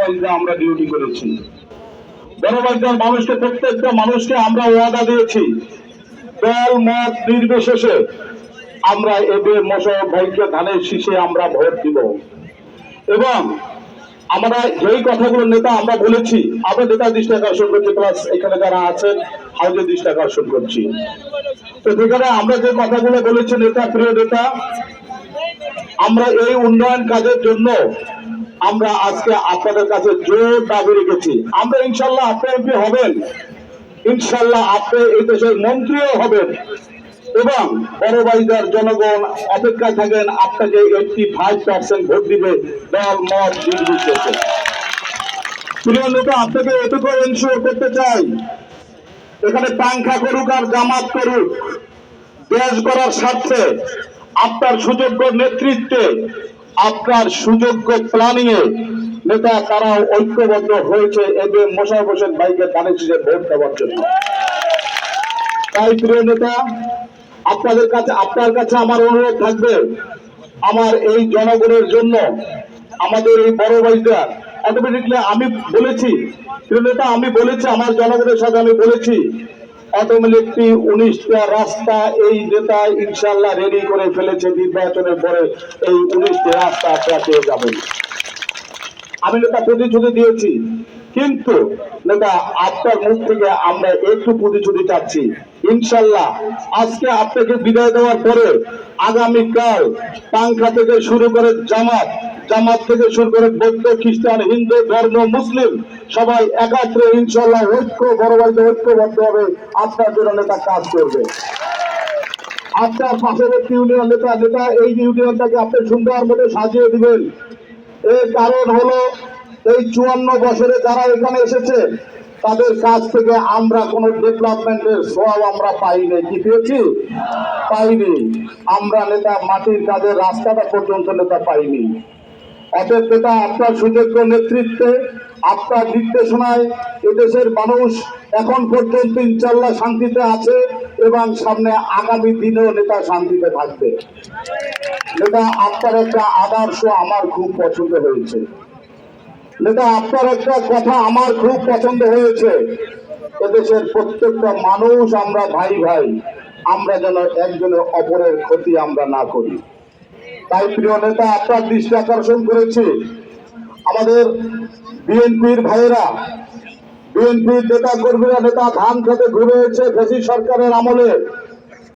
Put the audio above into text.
বাড়িতে আমরা ডিউটি করেছি। বড় মানুষকে, প্রত্যেকটা মানুষকে আমরা ওয়াদা দিয়েছি। দল, মত নির্বিশেষে আমরা ভাইকে ধানের শীষে আমরা ভোট দিব। এবং আমরা যেই কথাগুলো নেতা আমরা বলেছি, আমরা নেতা দৃষ্টি আকর্ষণ করছি, প্লাস এখানে যারা আছেন হাউজের দৃষ্টি আকর্ষণ করছি। তো সেখানে আমরা যে কথাগুলো বলেছি, নেতা, প্রিয় নেতা আমরা এই উন্নয়ন কাজের জন্য আমরা আজকে আপনাদের কাছে জোর দাবি রেখেছি। আমরা ইনশাল্লাহ আপনি হবেন। ইনশাল্লাহ আপনি এই দেশের মন্ত্রীও হবেন। এবং বড়বাইদার জনগণ অপেক্ষায় থাকেন, আপনাকে এইটটি ফাইভ পার্সেন্ট ভোট দিবে দল, মত নেতা, আপনাকে এটুকু এনশিওর করতে চাই, এখানে পাংখা করুক আর জামাত করুক, দেশ করার স্বার্থে আপনার সুযোগ্য নেতৃত্বে, আপনার সুযোগ্য প্ল্যানিংয়ে নেতা তারাও ঐক্যবদ্ধ হয়েছে এবে মোশারফ হোসেন ভাইকে ধানের শীষে ভোট দেওয়ার জন্য। তাই প্রিয় নেতা, আপনাদের কাছে আপনার কাছে আমার অনুরোধ থাকবে, আমার এই জনগণের জন্য, আমাদের এই বড় ভাইটা অটোমেটিকলি আমি বলেছি, প্রিয় নেতা, আমি বলেছি, আমার জনগণের সাথে আমি বলেছি অটোমেটিকলি উনিশটা রাস্তা এই নেতা ইনশাল্লাহ রেডি করে ফেলেছে নির্বাচনের পরে। এই উনিশটি রাস্তা আপনারা পেয়ে যাবেন। আমি নেতা প্রতিশ্রুতি দিয়েছি, কিন্তু নেতা আপনার মুখ থেকে আমরা একটু প্রতিশ্রুতি চাচ্ছি। ইনশাল্লাহ, আজকে আপনাকে বিদায় দেওয়ার পরে আগামীকাল পাংখা থেকে শুরু করে জামাত জামাত থেকে শুরু করে বৌদ্ধ, খ্রিস্টান, হিন্দু, ধর্ম, মুসলিম, সবাই একাত্রে ইনশাল্লাহ ঐক্য বড় বাড়িতে ঐক্যবদ্ধ হবে। আপনার জন্য নেতা কাজ করবে। আপনার পার্শ্ববর্তী ইউনিয়ন নেতা নেতা, এই ইউনিয়নটাকে আপনি সুন্দর মতো সাজিয়ে দিবেন। এর কারণ হলো এই চুয়ান্ন বছরে যারা এখানে এসেছে, তাদের কাছ থেকে আমরা কোনো ডেভেলপমেন্টের সব আমরা পাইনি। কি পেয়েছি? পাইনি। আমরা নেতা মাটির কাজের রাস্তাটা পর্যন্ত নেতা পাইনি। অতএব নেতা, আপনার সুযোগ্য নেতৃত্বে, আপনার নির্দেশনায় এদেশের মানুষ এখন পর্যন্ত ইনশাল্লাহ শান্তিতে আছে এবং সামনে আগামী দিনেও নেতা শান্তিতে থাকবে। নেতা, আপনার একটা আদর্শ আমার খুব পছন্দ হয়েছে। নেতা আপনার একটা কথা আমার খুব পছন্দ হয়েছে। এদেশের প্রত্যেকটা মানুষ আমরা ভাই ভাই, আমরা যেন একজনের অপরের ক্ষতি আমরা না করি। তাই প্রিয় নেতা, আপনার দৃষ্টি আকর্ষণ করেছি। আমাদের বিএনপির ভাইয়েরা, বিএনপির নেতা কর্মীরা, নেতা ধান খেতে ঘুরে ফেসি সরকারের আমলে